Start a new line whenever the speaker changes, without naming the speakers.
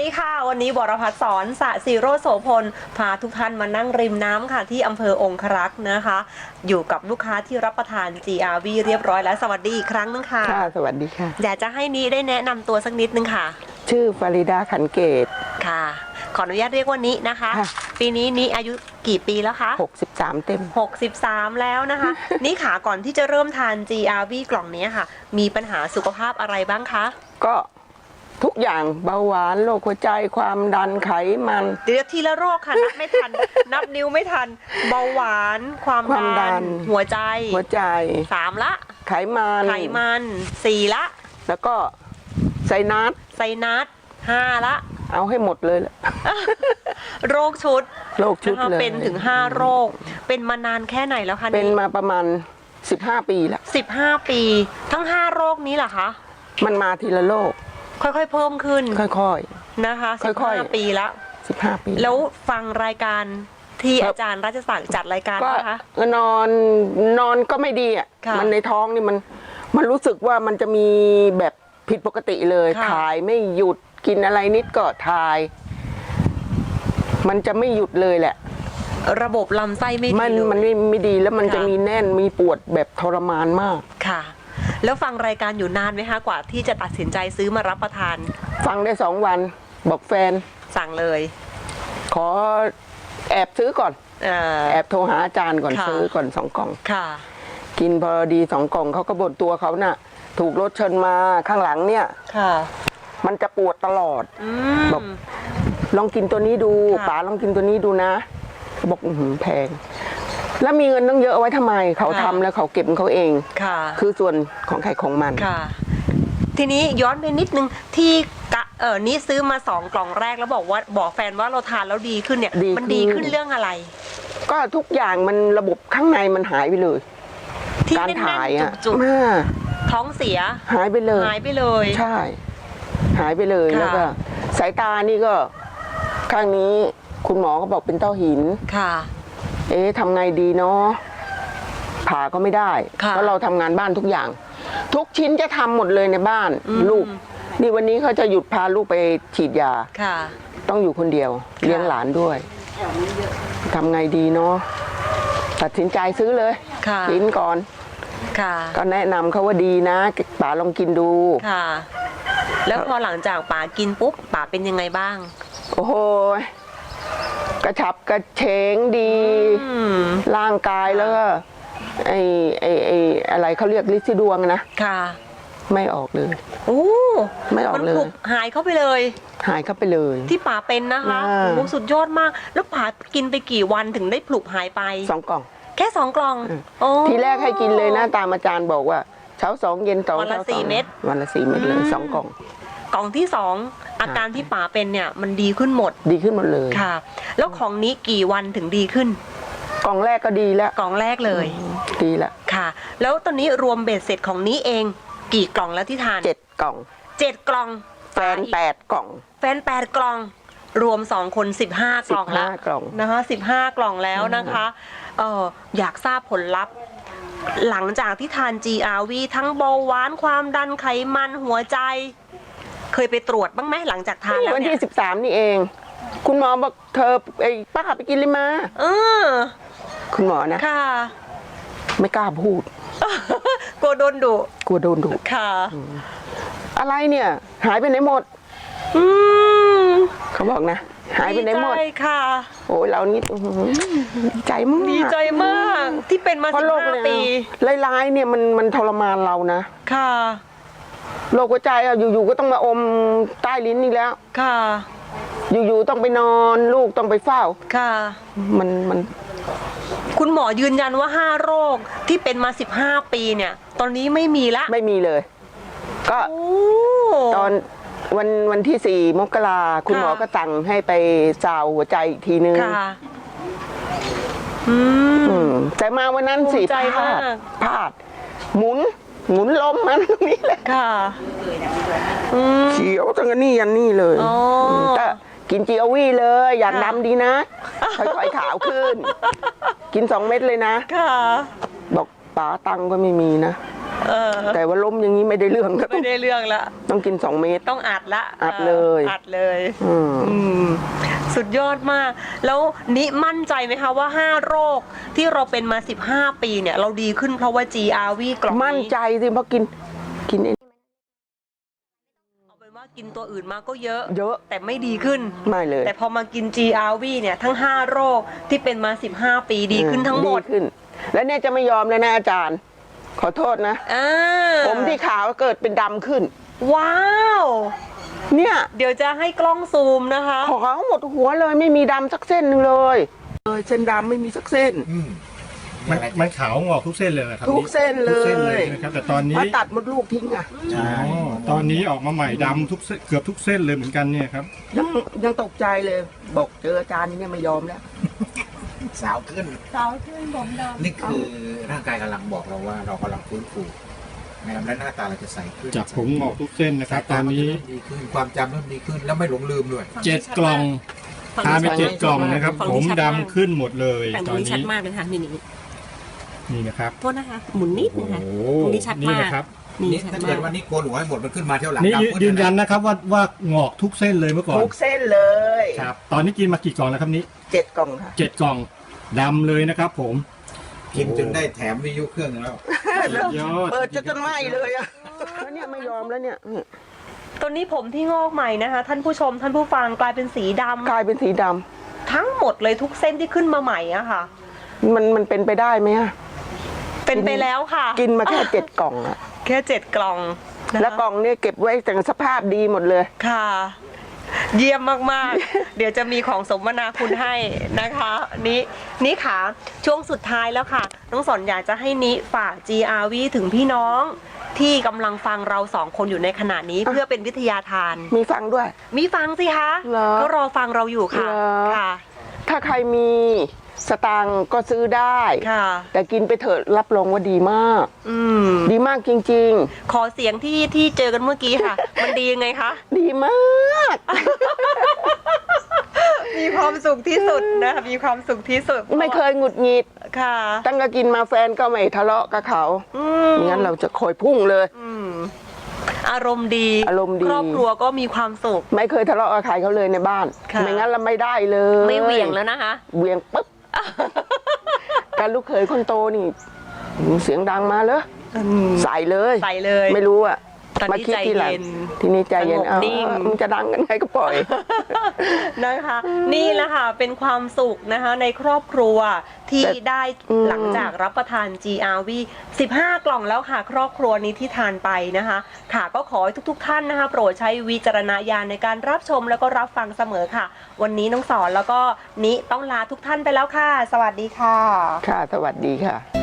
ดีค่ะ วันนี้บรพัฒน์สอนสะสีโรจน์โสพล พาทุกท่านมานั่งริมน้ำค่ะ ที่อำเภอองครักษ์นะคะ อยู่กับลูกค้าที่รับประทาน GRV เรียบร้อยแล้ว สวัสดีอีกครั้งนึงค่ะ
ค่ะ สวัสดีค่ะ
อยากจะให้นี้ได้แนะนำตัวสักนิดนึงค่ะ
ชื่อฟาริดาขันเกต
ค่ะ ขออนุญาตเรียกว่านี้นะคะ
ค่ะ
ปีนี้นี้อายุกี่ปีแล้วคะ
63 เต็ม
63 แล้วนะคะ นี่ค่ะก่อนที่จะเริ่มทาน GRV กล่องนี้ค่ะ มีปัญหาสุขภาพอะไรบ้างคะ
ก็ ทุกอย่างเบาหวานโรคหัวใจความดันไขมัน
เดี๋ยวทีละโรคค่ะ นับไม่ทัน นับนิ้วไม่ทัน เบาหวาน ความ
ความดั
ดัน
น
หัวใจ
หัวใจ
สามละ
ไขมัน
ไขมันสี่ละ
แล้วก็ไซนัส
ไซนัสห้าละ
เอาให้หมดเลยแหละ
โรคชุด
โรคชุด
นะคะ
เลย
เป็นถึง5โรค เป็นมานานแค่ไหนแล้วคะ
เป็นมาประมาณ 15 ปีแล้ว
สิบห้าปี ทั้ง5โรคนี้เหรอคะ
มันมาทีละโรค
ค่อยๆ เพิ่มขึ้น
ค่อย
นะคะ
ค่
สิบห้า
อยๆ
ปีละ
ๆ15ปี
แล้วฟังรายการที่
ครับ
อาจารย์ราชศักดิ์จัดรายการ
ก็
นะคะ
นอนนอนก็ไม่ดีอะ
ค่ะ
มันในท้องนี่มันมันรู้สึกว่ามันจะมีแบบผิดปกติเลย
ค่ะ
ถ่ายไม่หยุดกินอะไรนิดก็ถ่าย มันจะไม่หยุดเลยแหละ
ระบบลำไส้ไม่ดี
มัน
เลย
มันไม่ไม่ดีแล้วมัน
ค่ะ
จะมีแน่นมีปวดแบบทรมานมาก
ค่ะ แล้วฟังรายการอยู่นานไหมคะกว่าที่จะตัดสินใจซื้อมารับประทาน
ฟังได้สองวันบอกแฟน
สั่งเลย
ขอแอบซื้อก่อน
เอ่อ
แอบโทรหาอาจารย์ก่อน
ค่ะ
ซื้อก่อนสองกล่อง
ค่ะ
กินพอดีสองกล่องเขาก็บ่นตัวเขาน่ะ ถูกรถชนมาข้างหลังเนี่ย
ค่ะ
มันจะปวดตลอด
อื
บอก
ม
ลองกินตัวนี้ดู
ค่ะ
ป๋าลองกินตัวนี้ดูนะเขาบอกอื้อหือแพง แล้วมีเงินต้องเยอะเอาไว้ทำไม เขาทำแล้วเขาเก็บของเขาเอง
ค่ะ
คือส่วนของใครของมัน
ค่ะ ทีนี้ย้อนไปนิดนึงที่กะเออนี่ซื้อมาสองกล่องแรกแล้วบอกว่าบอกแฟนว่าเราทานแล้วดีขึ้นเนี่ย
ดี
มัน
ขึ้น
ดีขึ้นเรื่องอะไร
ก็ทุกอย่างมันระบบข้างในมันหายไปเลย
ที่
การ
แน่น
ถ่าย
ๆ
อะ
จุก
อ่า
ๆท้องเสีย
หายไปเลย
หายไปเลย
ใช่ หายไปเลย
ค่ะ
แล้วก็ สายตานี่ก็ ข้างนี้คุณหมอก็บอกเป็นต้อหิน
ค่ะ
เอ๊ะทำไงดีเนาะผ่าก็ไม่ได้
ค่ะ
เพราะเราทำงานบ้านทุกอย่าง ทุกชิ้นจะทำหมดเลยในบ้าน
อืม
ลูก นี่วันนี้เขาจะหยุดพาลูกไปฉีดยา
ค่ะ
ต้องอยู่คนเดียว เลี้ยงหลานด้วยทำไงดีเนาะตัดสินใจซื้อเลย
ค่ะ
กินก่อน
ค่ะ
ก็แนะนำเขาว่าดีนะป๋าลองกินดู
ค่ะ แล้วพอหลังจากป๋ากินปุ๊บป๋าเป็นยังไงบ้าง
โอ้โหก ระฉับกระเฉงดี
อืม
ร่างกายแล้วก็ไอ้ไอ้ไอ้อะไรเขาเรียกลิซิดวงนะ
ค่ะ
ไม่ออกเลย
โอ้
ไม่ออก
มัน
เลย
ผุบหายเข้าไปเลย
หายเข้าไปเลย
ที่ป๋าเป็นนะคะ
อ่า
โอ้สุดยอดมาก แล้วป๋ากินไปกี่วันถึงได้ผลุบหายไป
สองกล่อง
แค่สองกล่อง
อืม
โอ้
ทีแรกให้กินเลยนะตามอาจารย์บอกว่าเช้าสองเย็นสอง
วันละ
ช้าอง
สี่เม็ด
วันละสี่เม็ดเลย
อืม
สองกล่อง
กล่องที่สอง อาการที่ป๋าเป็นเนี่ยมันดีขึ้นหมด
ดีขึ้นหมดเลย
ค่ะ แล้วของนี้กี่วันถึงดีขึ้น
กล่องแรกก็ดีแล้ว
กล่องแรกเลย
ดีแล้ว
ค่ะ แล้วตอนนี้รวมเบ็ดเสร็จของนี้เอง กี่กล่องแล้วที่ทาน
เจ็ดกล่อง
เจ็ดกล่อง
แฟนแปดกล่อง
แฟนแปดกล่อง รวมสองคนสิบห้ากล่องละ
15กล่อง
นะคะสิบห้ากล่องแล้วนะคะเอออยากทราบผลลัพธ์หลังจากที่ทาน GRV ทั้งเบาหวานความดันไขมันหัวใจ เคยไปตรวจบ้างไหมหลังจากทานแล้ว
วัน
เนี่
ที่
ย
สิบสามนี่เอง คุณหมอบอกเธอไอ้ป้าขับไปกินเลยมา
เออ
คุณหมอนะ
ค่ะ
ไม่กล้าพูด
กลัวโดนดุ
กลัวโดนดุ
ค่ะ
อะไรเนี่ย หายไปไหนหมด
อืม
เขาบอกนะ หายไปไหนหมด
ใจค่ะ
โอ้ยเรานี่อื้อหือดีใจมาก
ดีใจมากที่เป็นมา
เพราะ
สิบ
โรค
ห้า
เนี่ย
ปี
ร้ายๆเนี่ยมันมันทรมานเรานะ
ค่ะ
โรคหัวใจอะอยู่ๆก็ต้องมาอมใต้ลิ้นอีกแล้ว
ค่ะ
อยู่ๆต้องไปนอนลูกต้องไปเฝ้า
ค่ะ
มันมัน
คุณหมอยืนยันว่า 5 โรคที่เป็นมา 15 ปีเนี่ย ตอนนี้ไม่มีละ
ไม่มีเลย ก็
โอ้
ตอนวันวันที่สี่มกราคุณ
ค่ะ
หมอก็สั่งให้ไปซาวหัวใจอีกทีนึง
ค่ะ อืม
อืมแต่มาวันนั้นสิ
ภูมิใจ
พลาด
มาก
พลาด หมุน หมุนลมมันตรงนี้แหละ
ค่ะอืม
เขียวตั้งแต่นี่ยันนี่เลย
อ๋ออื
มก็กินจีโอวีเลย อยาก
ค่ะ
ดำดีนะ ค่อยๆขาวขึ้น กินสองเม็ดเลยนะ
ค่ะ
บอกป๋าตังค์ก็ไม่มีนะ
เออ
แต่ว่าล้มอย่างนี้ไม่ได้เรื่องนะ
ไม่ได้เรื่องละ
ต้องกินสองเม็ด
ต้องอัดละ
อัดเลย
อัดเลย
อืม
อืมสุดยอดมาก แล้วนิมั่นใจไหมคะว่า 5 โรคที่เราเป็นมา 15 ปีเนี่ย เราดีขึ้นเพราะว่า GRV กล่องนี้
มั่นใจสิเพราะกินกินไอ้
เอาเป็นว่ากินตัวอื่นมาก็เยอะ
เยอะ
แต่ไม่ดีขึ้น
ไม่เลย
แต่พอมากิน GRV เนี่ยทั้ง 5 โรคที่เป็นมา 15 ปีดีขึ้นทั้งหมด
ดีขึ้น แล้วเนี่ยจะไม่ยอมเลยนะอาจารย์ ขอโทษนะ
อ่า
ผมที่ขาวเกิดเป็นดำขึ้น
ว้าว
เนี่ย
เดี๋ยวจะให้กล้องซูมนะคะ
ขาวหมดหัวเลยไม่มีดำสักเส้นหนึ่งเลยเลยเส้นดำไม่มีสักเส้น
อืมมันมันขาวงอกทุกเส้นเลยนะครับ
ทุกเส้นเลย
ทุกเส้นเลยนะครับแต่ตอนนี้
มาตัดมดลูกทิ้งอะ
อ๋อตอนนี้ออกมาใหม่ดำทุกเส้นเกือบทุกเส้นเลยเหมือนกันเนี่ยครับ
ยังยังตกใจเลย บอกเจออาจารย์นี่เนี่ยไม่ยอมแล้ว
สาวขึ้น
สาวขึ้นผมด
นี่คือร่างกายกำลังบอกเราว่า เรากำลังฟื้นฟูนะครับและหน้าตาเราจะใสขึ้น
จากผมงอกทุกเส้นนะครับ ตอนนี้
สายตาก็จะเริ่มดีขึ้นความจำเริ่มดีขึ้นแล้วไม่หลงลืมด้วย
เจ็ดกล่องทานไปเจ็ดกล่องนะครับ
ฝั่ง
ผ
นี้
ม
ชัด
ดำ
มาก
ขึ้นหมดเลย
แต่ต
ต
ร
องน
นี้ชัด
นี้
มากเลยค่ะนี่นี่
นี่นะครับ
โทษนะคะหมุนนิดนะคะ
โอ้
ตรงนี้ชัด
นี่
มาก
นะครับ
นี่
นี่
ชัด
ถ้า
มา
เกิด
ก
วันนี้โกนหัวให้หมดมันขึ้นมาเที่ยวหลัง
นี่
ดำ
ยืนยันนะครับว่าว่างอกทุกเส้นเลยเมื่อก่อน
ทุกเส้นเลย
ครับตอนนี้กินมากี่กล่องแล้วครับนี้
เจ็ดกล่องค่ะ
เจ็ดกล่องดำเลยนะครับผม
กินจนได้แถมวิทยุเครื่องหนึ่งแล้ว
สุดยอด
เปิดจะจนไหมเลยอะแล้วเนี่ยไม่ยอมแล้วเนี่ย
ตัวนี้ผมที่งอกใหม่นะคะ ท่านผู้ชมท่านผู้ฟังกลายเป็นสีดำ
กลายเป็นสีดำ
ทั้งหมดเลยทุกเส้นที่ขึ้นมาใหม่อะค่ะ
มันมันเป็นไปได้ไหมอะ
เป็นไปแล้วค่ะ
กินมาแค่เจ็ดกล่องอะ
แค่เจ็ดกล่องนะคะ
แล้วกล่องเนี่ยเก็บไว้แต่สภาพดีหมดเลย
ค่ะ เยี่ยมมากๆ เดี๋ยวจะมีของสมนาคุณให้นะคะ นี่นี่ค่ะ ช่วงสุดท้ายแล้วค่ะ น้องสนอยากจะให้นิฝาก GRV ถึงพี่น้อง ที่กำลังฟังเราสองคนอยู่ในขณะนี้เพื่อเป็นวิทยาทาน
มีฟังด้วย
มีฟังสิคะ
เหรอ
ก็รอฟังเราอยู่ค่ะ
เหรอ
ค่ะ
ถ้าใครมี สตังค์ก็ซื้อได้
ค่ะ
แต่กินไปเถอะรับรองว่าดีมาก
อืม
ดีมากจริง
ขอเสียงที่ที่เจอกันเมื่อกี้ค่ะ มันดียังไงคะ
ๆ ดีมาก
มีความสุขที่สุดนะคะ มีความสุขที่สุด
ไม่เคยหงุดหงิด
ค่ะ
ตั้งแต่กินมาแฟนก็ไม่ทะเลาะกับเขา
อืม
ไม่งั้นเราจะคอยพุ่งเลย
อืมอารมณ์ดี
อารมณ์ดี
ครอบครัวก็มีความสุข
ไม่เคยทะเลาะกับใครเขาเลยในบ้าน
ค่ะ
ไม่งั้นเราไม่ได้เลย
ไม่เหวี่ยงแล้วนะคะ
เหวี่ยงปุ๊บ การลูกเขยคนโตนี่เสียงดังมาเลยใส่เลย
ใส่เลย
ไม่รู้อะ
ตอนนี้
มาคิดทีหลัง
ใจเย็น
ทีนี้ใจเย็น
สงบ
เอา
นิ่ง
มึงจะดังกันไงก็ปล่อย
นะคะ นี่แหละค่ะเป็นความสุขนะคะในครอบครัวที่
แต่
ได้
อืม
หลังจากรับประทาน GRV 15 กล่องแล้วค่ะ ครอบครัวนี้ที่ทานไปนะคะ ค่ะก็ขอให้ทุก ๆ ท่านนะคะ โปรดใช้วิจารณญาณในการรับชมแล้วก็รับฟังเสมอค่ะ วันนี้น้องสอนแล้วก็นิต้องลาทุกท่านไปแล้วค่ะ สวัสดีค่ะ
ค่ะ สวัสดีค่ะ